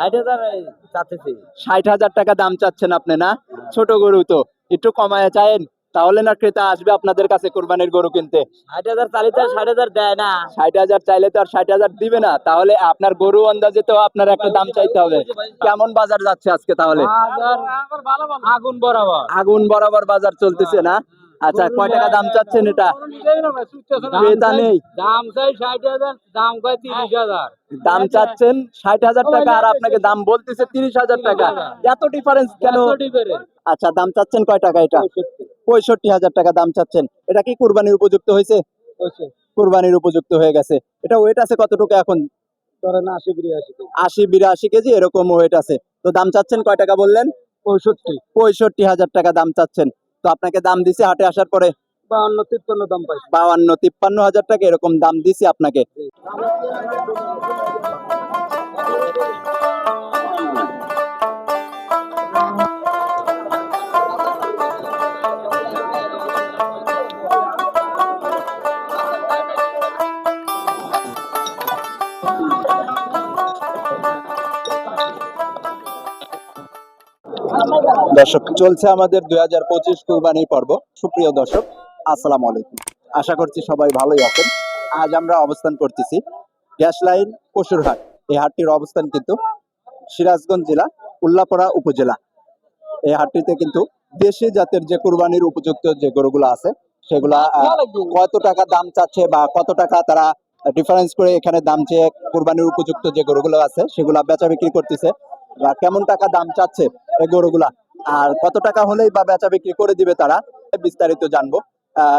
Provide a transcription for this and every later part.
ষাট হাজার চাচ্ছি। ষাট হাজার টাকা দাম চাচ্ছেন আপনি না? ছোট গরু তো। একটু কমায় চায়েন। তাহলে না ক্রেতা আসবে আপনাদের কাছে কোরবানির গরু কিনতে। ষাট হাজার চালিয়ে তো ষাট হাজার দেয় না। ষাট হাজার চাইলে তো আর ষাট হাজার দিবে না। তাহলে আপনার গরু আন্দাজে তো আপনার একটা দাম চাইতে হবে। কেমন বাজার যাচ্ছে আজকে তাহলে? আগুন বরাবর। আগুন বরাবর বাজার চলতেছে না? আচ্ছা কয় টাকা দাম চাচ্ছেন এটা? ক্রেতা নেই। দাম চাই ষাট হাজার দাম কয় তিরিশ হাজার। দাম চাচ্ছেন ষাট হাজার টাকা আর আপনাকে দাম বলতেছে তিরিশ হাজার টাকা। এত ডিফারেন্স কেন? আচ্ছা দাম চাচ্ছেন কয় টাকা এটা? পঁয়ষট্টি। হাজার টাকা দাম চাচ্ছেন। এটা কি কুরবানির উপযুক্ত হয়েছে? কুরবানির উপযুক্ত হয়ে গেছে। এটা ওয়েট আছে কতটুকু এখন? ধরেন আশি বিরাশি আশি বিরাশি কেজি এরকম ওয়েট আছে। তো দাম চাচ্ছেন কয় টাকা বললেন? পঁয়ষট্টি। পঁয়ষট্টি হাজার টাকা দাম চাচ্ছেন। তো আপনাকে দাম দিছে হাটে আসার পরে বাউান্ন তিপ্পান্ন দাম পাই বাউান্ন তিপ্পান্ন হাজার টাকা এরকম দাম দিছি আপনাকে। দর্শক, চলছে আমাদের দুই হাজার পঁচিশ কুরবানি পর্ব। সুপ্রিয় দর্শক, আসসালামু আলাইকুম। আশা করছি সবাই ভালোই আছেন। আজ আমরা অবস্থান করতেছি গ্যাস লাইন পশুর হাট। এই হাটটির অবস্থান কিন্তু সিরাজগঞ্জ জেলা, উল্লাপাড়া উপজেলা। এই হাটটিতে কিন্তু দেশি জাতের যে কুরবানির উপযুক্ত যে গরুগুলো আছে, সেগুলা কত টাকা দাম চাচ্ছে বা কত টাকা তারা ডিফারেন্স করে এখানে দাম চেয়ে কুরবানির উপযুক্ত যে গরুগুলো আছে, সেগুলা বেচা বিক্রি করতেছে বা কেমন টাকা দাম চাচ্ছে গরুগুলা। আর কত টাকা হলেই বা বেচা বিক্রি করে দিবে তারা বিস্তারিত জানব।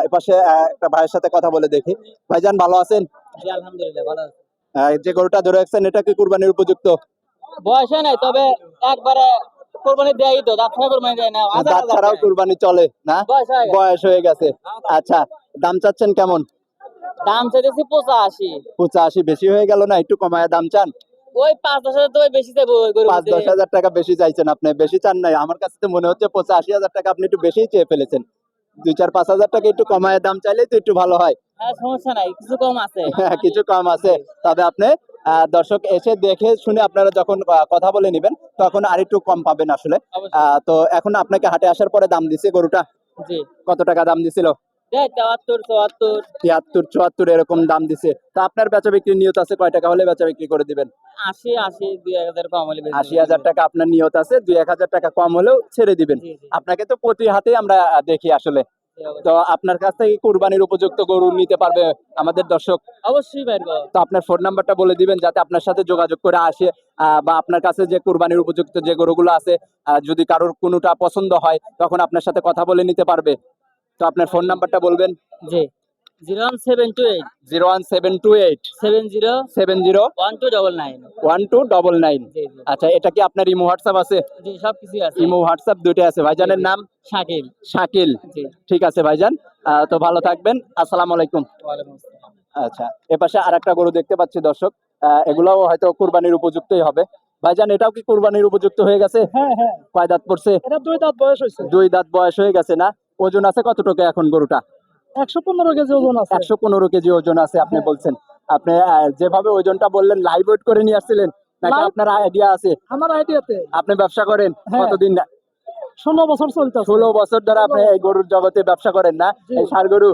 এপাশে একটা ভাইয়ের সাথে কথা বলে দেখি। ভাইজান ভালো আছেন? আলহামদুলিল্লাহ ভালো যে গরুটা ধরে রাখছেন এটা কি কুরবানির উপযুক্ত? বয়সে নাই তবে একবারে কোরবানি দেয় তো দাঁত ছাড়া কোরবানি দেয় না দাঁত ছাড়াও কুরবানি চলে না? বয়স হয়ে গেছে। বয়স হয়ে গেছে। আচ্ছা দাম চাচ্ছেন কেমন? দাম চাইতেছি পঁচাশি। পঁচাশি বেশি হয়ে গেল না একটু কমায় দাম চান? ওই পাঁচ দশ হাজার তো বেশি গরুর পাঁচ দশ হাজার টাকা বেশি চাইছেন আপনি বেশি চান নাই। আমার কাছে তো মনে হচ্ছে পঁচাশি হাজার টাকা আপনি একটু বেশি চেয়ে ফেলেছেন। দুই চার পাঁচ হাজার টাকা একটু কমায় দাম তো একটু ভালো হয়। হ্যাঁ সমস্যা নাই কিছু কম আছে। হ্যাঁ, কিছু কম আছে। তবে আপনি দর্শক এসে দেখে শুনে আপনারা যখন কথা বলে নেবেন তখন আরেকটু কম পাবেন আসলে। তো এখন আপনাকে হাটে আসার পরে দাম দিছে গরুটা। কত টাকা দাম দিছিল? তিয়াত্তর চুয়াত্তর এরকম দাম দিছে। তা আপনার বেচা বিক্রির নিয়ত আছে কয় টাকা হলে বেচা বিক্রি করে দিবেন? আশি আশি দুই হাজার কম হলে আশি হাজার টাকা আপনার নিয়ত আছে দুই এক হাজার টাকা কম হলেও ছেড়ে দিবেন। আপনাকে তো প্রতি হাতে আমরা দেখি আসলে। তো আপনার কাছ থেকে কুরবানির উপযুক্ত গরু নিতে পারবে আমাদের দর্শক। অবশ্যই পারব। তো আপনার ফোন নাম্বারটা বলে দিবেন যাতে আপনার সাথে যোগাযোগ করে আসে বা আপনার কাছে যে কুরবানির উপযুক্ত যে গরুগুলো আছে যদি কারোর কোনোটা পছন্দ হয় তখন আপনার সাথে কথা বলে নিতে পারবে। তো আপনার ফোন নাম্বারটা বলবেন? জি। Zero one seven two eight. Zero one seven two eight. Seven zero seven zero one two double nine. One two double nine. জি জি। আচ্ছা এটা কি আপনার ইমো হোয়াটসঅ্যাপ আছে? জি সব কিছুই আছে। ইমো হোয়াটসঅ্যাপ দুইটা আছে। ভাইজানের নাম? শাকিল। শাকিল। ঠিক আছে ভাইজান। তো ভালো থাকবেন। আসসালামু আলাইকুম। ওয়ালাইকুম আসসালাম। আচ্ছা এপাশে আর একটা গরু দেখতে পাচ্ছি দর্শক। আহ, এগুলোও হয়তো কুরবানির উপযুক্তই হবে। ভাইজান এটাও কি কুরবানির উপযুক্ত হয়ে গেছে? হ্যাঁ হ্যাঁ। কয় দাঁত পড়ছে? এটা দুই দাঁত বয়স হয়েছে। দুই দাঁত বয়স হয়ে গেছে না? ওজন আছে কতটুকু এখন গরুটা? একশো পনেরো কেজি ওজন আছে। একশো পনেরো কেজি ওজন আছে আপনি বলছেন। আপনি যেভাবে ওজনটা বললেন লাইভ ওয়েট করে নিয়ে আসছিলেন নাকি আপনার আইডিয়া আছে? আমার আইডিয়াতে আপনি ব্যবসা করেন হ্যাঁ। কতদিন ষোলো বছর চলতে ষোলো বছর ধরে আপনি এই গরুর জগতে ব্যবসা করেন না। এই ষাড় গরু?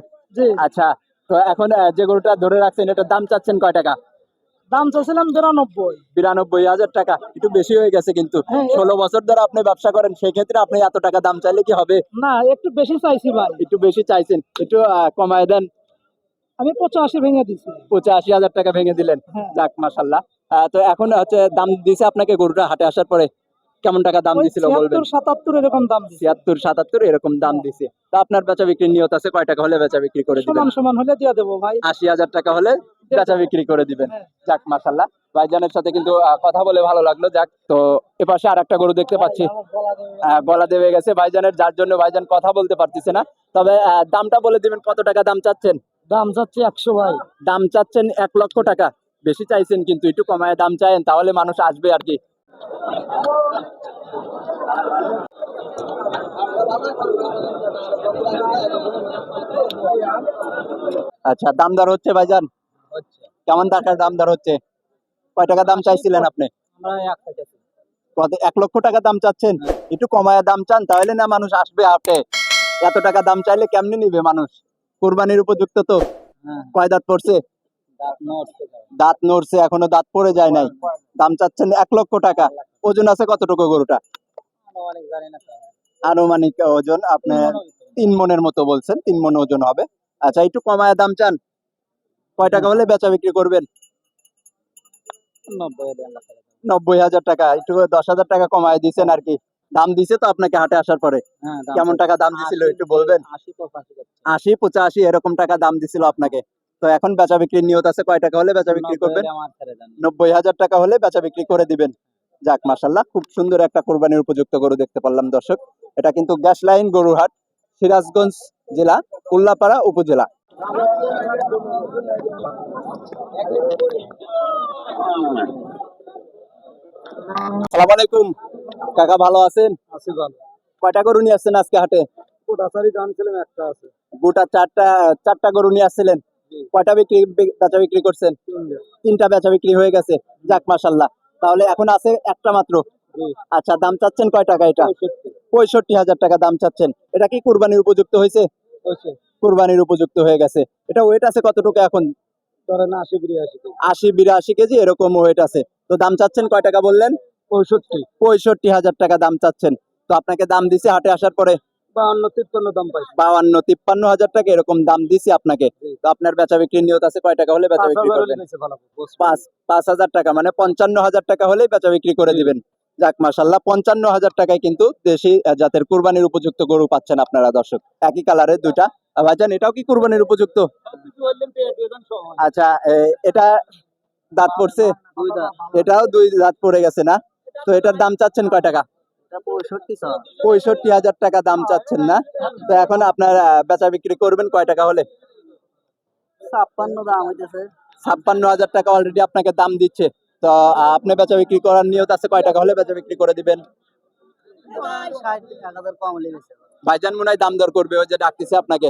আচ্ছা তো এখন যে গরুটা ধরে রাখছেন এটার দাম চাচ্ছেন কয় টাকা? দাম চাইছিলাম বিরানব্বই। বিরানব্বই হাজার টাকা একটু বেশি হয়ে গেছে কিন্তু। হ্যাঁ, ষোলো বছর ধরে আপনি ব্যবসা করেন সেক্ষেত্রে আপনি এত টাকা দাম চাইলে কি হবে? না একটু বেশি চাইছি ভাই। একটু বেশি চাইছেন একটু কমায় দেন। আমি পঁচাশি ভেঙে দিছি। পঁচাশি হাজার টাকা ভেঙে দিলেন। হ্যাঁ। যাক মাসাল্লাহ তো এখন হচ্ছে দাম দিছে আপনাকে গরুটা হাটে আসার পরে। কেমন টাকা দাম দিছিল বলবেন? ছিয়াত্তর সাতাত্তর এরকম দাম দিছি। ছিয়াত্তর সাতাত্তর এরকম দাম দিছে। তা আপনার বেচা বিক্রির নিয়ত আছে? কয় টাকা হলে বেচা বিক্রি করে দিবেন? সমান সমান হলে দিয়ে দেবো ভাই। আশি হাজার টাকা হলে বেচা বিক্রি করে দিবেন। যাক মাসাল্লাহ ভাইজানের সাথে কিন্তু কথা বলে ভালো লাগল। যাক তো এপাশে আর একটা গরু দেখতে পাচ্ছি। গলা দেবে গেছে ভাইজানের যার জন্য ভাইজান কথা বলতে পারতেছে না। তবে দামটা বলে দিবেন কত টাকা দাম চাচ্ছেন? দাম যাচ্ছে একশো ভাই। দাম চাচ্ছেন এক লক্ষ টাকা। বেশি চাইছেন কিন্তু একটু কমায় দাম চাইেন তাহলে মানুষ আসবে আর কি। আচ্ছা দাম দর হচ্ছে ভাইজান? কেমন টাকার দাম দর হচ্ছে? কয় টাকা দাম চাইছিলেন আপনি? এক লক্ষ টাকা দাম চাচ্ছেন? একটু কমায় দাম চান তাহলে না মানুষ আসবে হাটে। এত টাকা দাম চাইলে কেমনে নিবে মানুষ? কুরবানির উপযুক্ত তো? হ্যাঁ। কয় দাঁত পড়ছে? দাঁত নড়ছে এখনও দাঁত পড়ে যায় নাই। দাম চাচ্ছেন এক লক্ষ টাকা। ওজন আছে কতটুকু গরুটা। আনুমানিক ওজন আপনার তিন মনের মতো বলছেন তিন মন ওজন হবে। আচ্ছা একটু কমায় দাম চান। কয় টাকা হলে বেচা বিক্রি করবেন? নব্বই হাজার টাকা। একটু দশ হাজার টাকা কমায় দিচ্ছেন আর কি। দাম দিছে তো আপনাকে হাটে আসার পরে। হ্যাঁ কেমন টাকা দাম দিছিল একটু বলবেন? আশি পঁচাশি এরকম টাকা দাম দিছিল আপনাকে। তো এখন বেচা বিক্রির নিয়ত আছে কয় টাকা হলে বেচা বিক্রি করবেন। নব্বই হাজার টাকা হলে বেচা বিক্রি করে দিবেন। যাক মাসাল্লাহ খুব সুন্দর একটা কোরবানির উপযুক্ত গরু দেখতে পারলাম দর্শক। এটা কিন্তু গ্যাস লাইন গরুহাট সিরাজগঞ্জ জেলা উল্লাপাড়া উপজেলা। সালাম আলাইকুম। কাকা ভালো আছেন? আশি ভালো। কয়টা গরু নিয়ে আসছেন আজকে হাটে? দাম একটা আছে। গোটা চারটা চারটা গরু নিয়ে আসছিলেন। কয়টা বিক্রি বেচা বিক্রি করছেন? তিনটা। বেচা বিক্রি হয়ে গেছে। যাক মাসাল্লাহ তাহলে এখন আছে একটা মাত্র। আচ্ছা দাম চাচ্ছেন কয় টাকা এটা? পঁয়ষট্টি। হাজার টাকা দাম চাচ্ছেন। এটা কি কুরবানির উপযুক্ত হয়েছে। কুরবানির উপযুক্ত হয়ে গেছে। এটা ওয়েট আছে কতটুকু এখন? ধরেন আশি বিরাশি কেজি। আশি বিরাশি কেজি এরকম ওয়েট আছে। তো দাম চাচ্ছেন কয় টাকা বললেন? পঁয়ষট্টি। পঁয়ষট্টি হাজার টাকা দাম চাচ্ছেন। তো আপনাকে দাম দিছে হাটে আসার পরে? বাহান্ন তিপ্পান্ন দাম পাইছি। বাউান্ন তিপ্পান্ন হাজার টাকা এরকম দাম দিছি আপনাকে। তো আপনার বেচা বিক্রির নিয়ত আছে কয় টাকা হলে বেচা পাঁচ বিক্রি হাজার করবেন। পাঁচ পাঁচ টাকা মানে পঞ্চান্ন হাজার টাকা হলেই বেচা বিক্রি করে। দিবেন। যাক মাসাল্লাহ পঞ্চান্ন হাজার টাকায় কিন্তু দেশি জাতের কুরবানির উপযুক্ত গরু পাচ্ছেন আপনারা দর্শক। একই কালারের দুইটা ভাইজান, এটাও কি কুরবানির উপযুক্ত। আচ্ছা এটা দাঁত পড়ছে? এটাও দুই দাঁত পড়ে গেছে না? তো এটার দাম চাচ্ছেন কয় টাকা? পঁয়ষট্টি হাজার টাকা দাম চাচ্ছেন না? তো এখন আপনার বেচা বিক্রি করবেন কয় টাকা হলে? ছাপ্পান্ন দাম হইতেছে ছাপ্পান্ন হাজার টাকা অলরেডি আপনাকে দাম দিচ্ছে। তো আপনি বেচা বিক্রি করার নিয়ত আছে কয় টাকা হলে বেচা বিক্রি করে দিবেন? ভাইজান মনে হয় দাম দর করবে, ওই যে ডাকতেছে আপনাকে।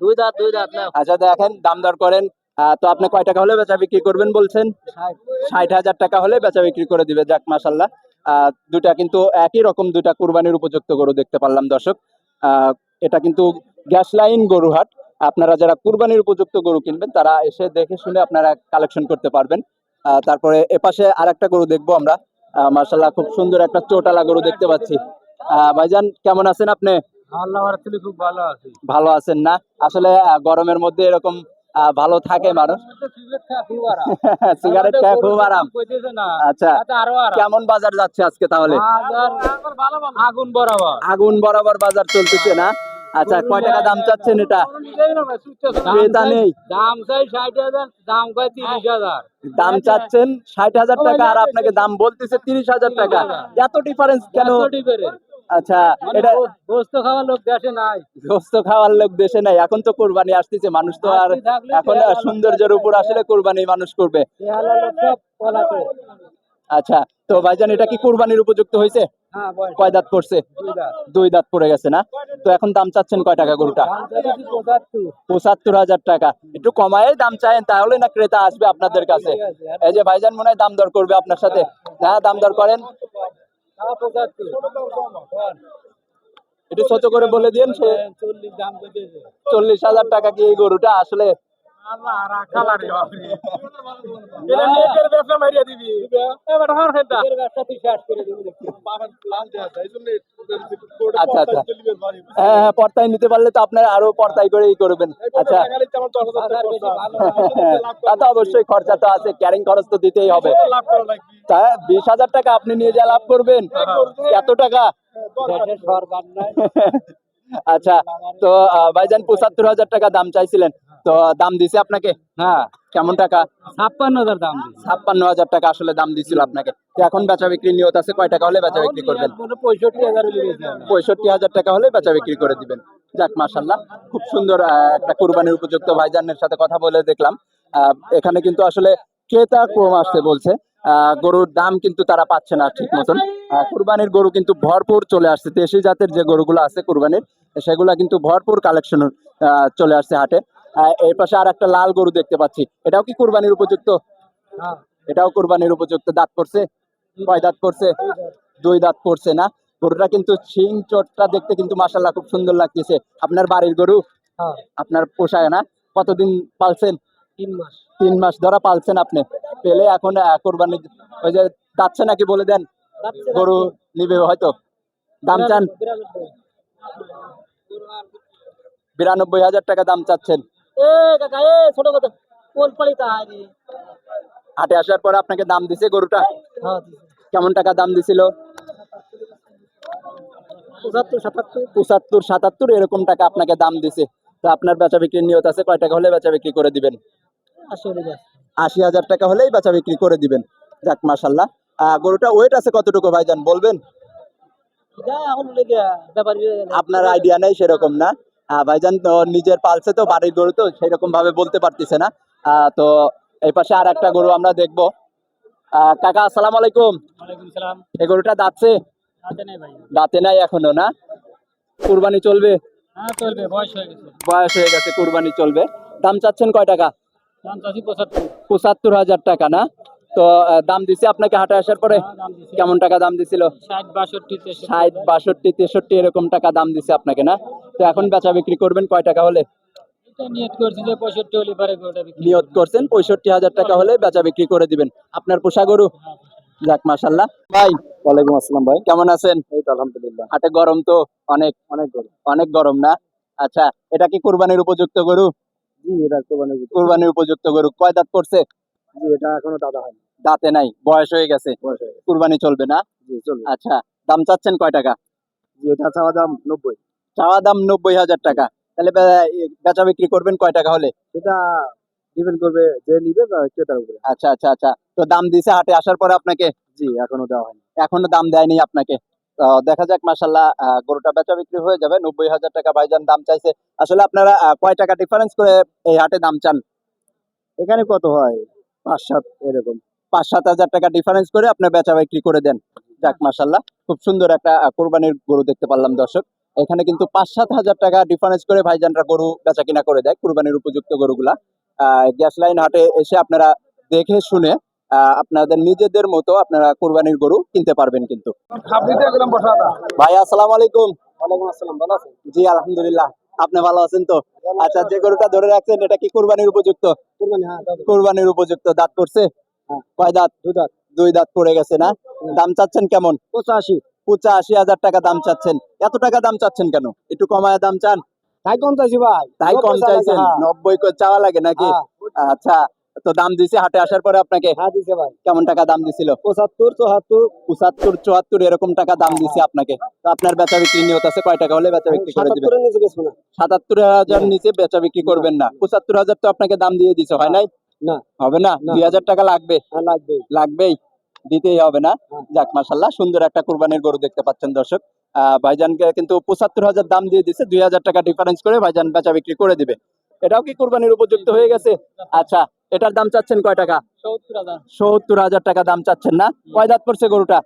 দুই দাঁত দুই দাঁত না। আচ্ছা দেখেন দাম দর করেন। তো আপনি কয় টাকা হলে বেচা বিক্রি করবেন বলছেন? ষাট। হাজার টাকা হলে বেচা বিক্রি করে দিবে যাক মাসাল্লাহ দুটা কিন্তু একই রকম দুটা কুরবানির উপযুক্ত গরু দেখতে পারলাম দর্শক। এটা কিন্তু গ্যাস লাইন গরু হাট আপনারা যারা কুরবানির উপযুক্ত গরু কিনবেন তারা এসে দেখে শুনে আপনারা কালেকশন করতে পারবেন। আহ, তারপরে এপাশে আর একটা গরু দেখব আমরা। মার্শাল্লাহ খুব সুন্দর একটা চোটালা গরু দেখতে পাচ্ছি। আহ, ভাইজান কেমন আছেন আপনি? ভালো আছেন না? আসলে গরমের মধ্যে এরকম ভালো থাকে মানুষ। সিগারেট খায় খুব আরাম। আচ্ছা কেমন বাজার যাচ্ছে আজকে তাহলে? আগুন বরাবর। আগুন বরাবর বাজার চলতেছে না? আচ্ছা কয় টাকা দাম চাচ্ছেন এটা? ক্রেতা নেই। দাম চাই ষাট হাজার দাম কয় তিরিশ হাজার। দাম চাচ্ছেন ষাট হাজার টাকা আর আপনাকে দাম বলতেছে তিরিশ হাজার টাকা। এত ডিফারেন্স কেন? আচ্ছা এটা গোস্ত খাওয়া লোক দেশে নাই। গোস্ত খাওয়ার লোক দেশে নাই। এখন তো কোরবানি আসতেছে। মানুষ তো আর এখন সৌন্দর্যের উপর আসলে কোরবানি মানুষ করবে। আচ্ছা তো ভাইজান এটা কি কোরবানির উপযুক্ত হয়েছে? হ্যাঁ কয় দাঁত পড়ছে? দুই দাঁত। পড়ে গেছে না? তো এখন দাম চাচ্ছেন কয় টাকা গরুটা? পঁচাত্তর। হাজার টাকা। একটু কমায় দাম চাইেন তাহলে না ক্রেতা আসবে আপনাদের কাছে। এই যে ভাইজান মনে হয় দাম দর করবে আপনার সাথে। হ্যাঁ দাম দর করেন। একটু ছোট করে বলে দিন চল্লিশ দাম চল্লিশ হাজার টাকা কি এই গরুটা আসলে? বাপরে। এটা নেটের ব্যবসা মারিয়া দিবি। আচ্ছা আচ্ছা। হ্যাঁ হ্যাঁ পর্তায় নিতে পারলে তো আপনার আরও পর্তায় করেই করবেন। আচ্ছা। তা তো অবশ্যই খরচা তো আছে ক্যারিং খরচ তো দিতেই হবে। তা বিশ হাজার টাকা আপনি নিয়ে যা লাভ করবেন? এত টাকা? সরকার নাই। আচ্ছা তো ভাইজান পঁচাত্তর হাজার টাকা দাম চাইছিলেন। তো দাম দিছে আপনাকে? হ্যাঁ কেমন টাকা? ছাপ্পান্ন হাজার দাম ছাপ্পান্ন হাজার টাকা আসলে দাম দিছিল আপনাকে। এখন বেচা বিক্রি নিয়ত আছে কয় টাকা হলে বেচা বিক্রি করবেন? পঁয়ষট্টি হাজার। পঁয়ষট্টি হাজার টাকা হলে বেচা বিক্রি করে দিবেন। যাক মাসাল্লাহ খুব সুন্দর একটা কুরবানির উপযুক্ত ভাইজানের সাথে কথা বলে দেখলাম। আহ, এখানে কিন্তু আসলে ক্রেতা কম আসতে বলছে। গরুর দাম কিন্তু তারা পাচ্ছে না ঠিক মতন। কুরবানির গরু কিন্তু ভরপুর চলে আসছে। দেশি জাতের যে গরুগুলো আছে কুরবানির সেগুলা কিন্তু ভরপুর কালেকশন চলে আসছে হাটে। এর পাশে আর একটা লাল গরু দেখতে পাচ্ছি। এটাও কি কুরবানির উপযুক্ত। এটাও কুরবানির উপযুক্ত। দাঁত করছে? কয় দাঁত করছে? দুই দাঁত করছে না। গরুটা কিন্তু শিং চোটটা দেখতে কিন্তু মাসাল্লাহ খুব সুন্দর লাগতেছে। আপনার বাড়ির গরু? হ্যাঁ। আপনার পোষায় না। কতদিন পালছেন? তিন মাস। তিন মাস ধরা পালছেন আপনি? পেলে এখন কোরবানি ওই যে যাচ্ছে নাকি বলে দেন গরু নিবে হয়তো। দাম চান? বিরানব্বই হাজার টাকা দাম চাচ্ছেন। ছোট কথা হাটে আসার পর আপনাকে দাম দিছে গরুটা? হ্যাঁ কেমন টাকা দাম দিছিল? পঁচাত্তর সাতাত্তর। এরকম টাকা আপনাকে দাম দিছে। তো আপনার বেচা বিক্রির নিয়ত আছে কয় টাকা হলে বেচা বিক্রি করে দিবেন? আশি হাজার টাকা হলেই বেচা বিক্রি করে দিবেন। যাক মাসাল্লাহ গরুটা ওয়েট আছে কতটুকু ভাইজান বলবেন? আপনার আইডিয়া নেই সেরকম না। ভাইজান তো নিজের পালছে তো বাড়ির গরু তো সেরকম ভাবে বলতে পারতেছে না। তো এই পাশে আর একটা গরু আমরা দেখব। কাকা আসসালাম আলাইকুম। এই গরুটা দাঁতছে? দাঁতে নাই এখনও না? কুরবানি চলবে? হ্যাঁ বয়স হয়ে গেছে কুরবানি চলবে। দাম চাচ্ছেন কয় টাকা? পঁচাত্তর। হাজার টাকা না? তো দাম দিছে আপনাকে হাটে আসার পরে? কেমন টাকা দাম দিছিল? ষাট বাষট্টি তেষট্টি। এরকম টাকা দাম দিছে আপনাকে না? তো এখন বেচা বিক্রি করবেন কয় টাকা হলে? নিয়ত করছেন পঁয়ষট্টি হাজার টাকা হলে বেচা বিক্রি করে দিবেন। আপনার পোষা গরু? যাক মাসাল্লাহ ভাই ওয়ালাইকুম আসসালাম ভাই। কেমন আছেন? এই তো আলহামদুলিল্লাহ। হাটে গরম তো অনেক অনেক গরু অনেক গরম না? আচ্ছা এটা কি কুরবানির উপযুক্ত গরু? জি এটা কোরবানি কুরবানির উপযুক্ত গরু। কয় দাঁত জি এটা এখনও দাদা হয়নি দাঁতে নাই বয়স হয়ে গেছে। কুরবানি চলবে না? জি চলবে। আচ্ছা দাম চাচ্ছেন কয় টাকা? জি এটা চাওয়া দাম নব্বই। চাওয়া দাম নব্বই হাজার টাকা। তাহলে বেচা বিক্রি করবেন কয় টাকা হলে? এটা ডিপেন্ড করবে যে নিবে ক্রেতার উপরে। আচ্ছা আচ্ছা আচ্ছা। তো দাম দিছে হাটে আসার পরে আপনাকে? জি এখনও দেওয়া হয়নি। এখনও দাম দেয়নি আপনাকে? দেখা যাক মাসাল্লাহ গরুটা বেচা বিক্রি হয়ে যাবে। নব্বই হাজার টাকা ভাইজান দাম চাইছে। আসলে আপনারা কয় টাকা ডিফারেন্স করে এই হাটে দাম চান? এখানে কত হয়? পাঁচ সাত, এরকম। পাঁচ সাত হাজার টাকা ডিফারেন্স করে আপনার বেচা বিক্রি করে দেন। যাক মাসাল্লাহ খুব সুন্দর একটা কোরবানির গরু দেখতে পারলাম, দর্শক। এখানে কিন্তু পাঁচ সাত হাজার টাকা ডিফারেন্স করে ভাইজানরা গরু বেচা কিনা করে দেয়, কোরবানির উপযুক্ত গরুগুলা। গ্যাস লাইন হাটে এসে আপনারা দেখে শুনে আপনাদের নিজেদের মতো আপনারা কোরবানির গরু কিনতে পারবেন কিন্তু। ভাই আসসালামু আলাইকুম। জি আলহামদুলিল্লাহ। আপনি ভালো আছেন তো? আচ্ছা যে গরুটা ধরে রাখছেন এটা কি কুরবানির উপযুক্ত? কোরবানি হ্যাঁ কুরবানির উপযুক্ত দাঁত করছে হ্যাঁ। কয় দাঁত? দুই দাঁত। দুই দাঁত পড়ে গেছে না? দাম চাচ্ছেন কেমন? পঁচাশি। পঁচাশি হাজার টাকা দাম চাচ্ছেন। এত টাকা দাম চাচ্ছেন কেন? একটু কমায় দাম চান? তাই কম চাইছি ভাই। তাই কম চাইছেন? হ্যাঁ। নব্বই করে চাওয়া লাগে নাকি? হ্যাঁ, আচ্ছা তো দাম দিছে হাটে আসার পরে আপনাকে হ্যাঁ দিছে ভাই। কেমন টাকা দাম দিছিল? পঁচাত্তর চুয়াত্তর পঁচাত্তর চুয়াত্তর এরকম টাকা দাম দিছে আপনাকে। তো আপনার বেচা বিক্রি নিয়ত আছে কয় টাকা হলে বেচা বিক্রি করে দিবেন? সাতাত্তর হাজার নিচে বেচা বিক্রি করবেন না। পঁচাত্তর হাজার তো আপনাকে দাম দিয়ে দিছে হয় নাই? না। হবে না। দুই হাজার টাকা লাগবে? হ্যাঁ লাগবে লাগবেই? দিতেই হবে না? হ্যাঁ। যাক মাসাল্লাহ সুন্দর একটা কুরবানির গরু দেখতে পাচ্ছেন দর্শক। আহ, ভাইজানকে কিন্তু পঁচাত্তর হাজার দাম দিয়ে দিছে দুই হাজার টাকা ডিফারেন্স করে ভাইজান বেচা বিক্রি করে দিবে। এটাও কি কুরবানির উপযুক্ত হয়ে গেছে? আচ্ছা এটার দাম চাচ্ছেন কয় টাকা? সত্তর হাজার। টাকা দাম চাচ্ছেন না? কয় দাঁত করছে গরুটা?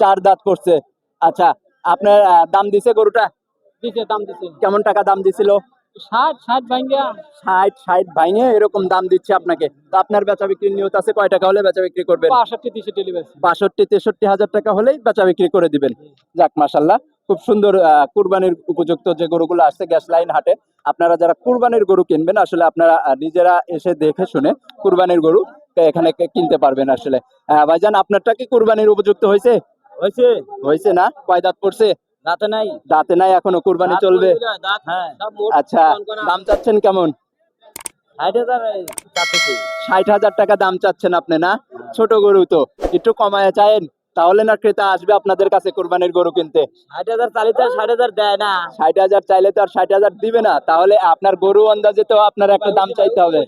চার দাঁত করছে আচ্ছা আপনার দাম দিছে গরুটা? কেমন টাকা দাম দিছিল? ষাট ষাট ভাঙ্গা। ষাট ষাট ভাঙে এরকম দাম দিচ্ছে আপনাকে। তো আপনার বেচা বিক্রির নিয়ত আছে কয় টাকা হলে বেচা বিক্রি করবেন? বাষট্টি তেষট্টি বাষট্টি তেষট্টি হাজার টাকা হলেই বেচা বিক্রি করে দিবেন। যাক মাসাল্লাহ খুব সুন্দর কুরবানির উপযুক্ত যে গরুগুলো আসছে গ্যাস লাইন হাটে আপনারা যারা কুরবানির গরু কিনবেন আসলে আপনারা নিজেরা এসে দেখে শুনে কুরবানির গরু এখানে কিনতে পারবেন আসলে। ভাইজান আপনারটা কি কুরবানির উপযুক্ত হয়েছে? হয়েছে। হয়েছে না? কয় দাঁত পড়ছে? দাঁতে নাই। দাঁতে নাই এখনও কুরবানি চলবে? হ্যাঁ। আচ্ছা দাম চাচ্ছেন কেমন? ষাট হাজার টাকা দাম চাচ্ছেন আপনি না? ছোট গরু তো একটু কমায় চায়েন। তাহলে না ক্রেতা আসবে আপনাদের কাছে কোরবানির গরু কিনতে? ষাট হাজার চালিতে ষাট হাজার দেয় না। ষাট হাজার চাইলে তো আর ষাট হাজার দিবে না। তাহলে আপনার গরু আন্দাজে তো আপনার একটা দাম চাইতে হবে।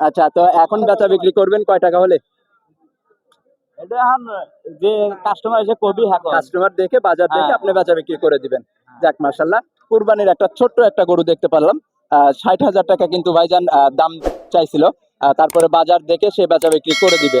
আচ্ছা তো এখন বেচা বিক্রি করবেন কয় টাকা হলে? যে কাস্টমার এসে কবি হ্যাঁ কাস্টমার দেখে বাজার দেখে হ্যাঁ। আপনি বেচা বিক্রি করে দিবেন। যাক মার্শাল্লাহ কুরবানির একটা ছোট্ট একটা গরু দেখতে পারলাম। ষাট হাজার টাকা কিন্তু ভাইজান দাম চাইছিল। তারপরে বাজার দেখে সে বেচা বিক্রি করে দিবে।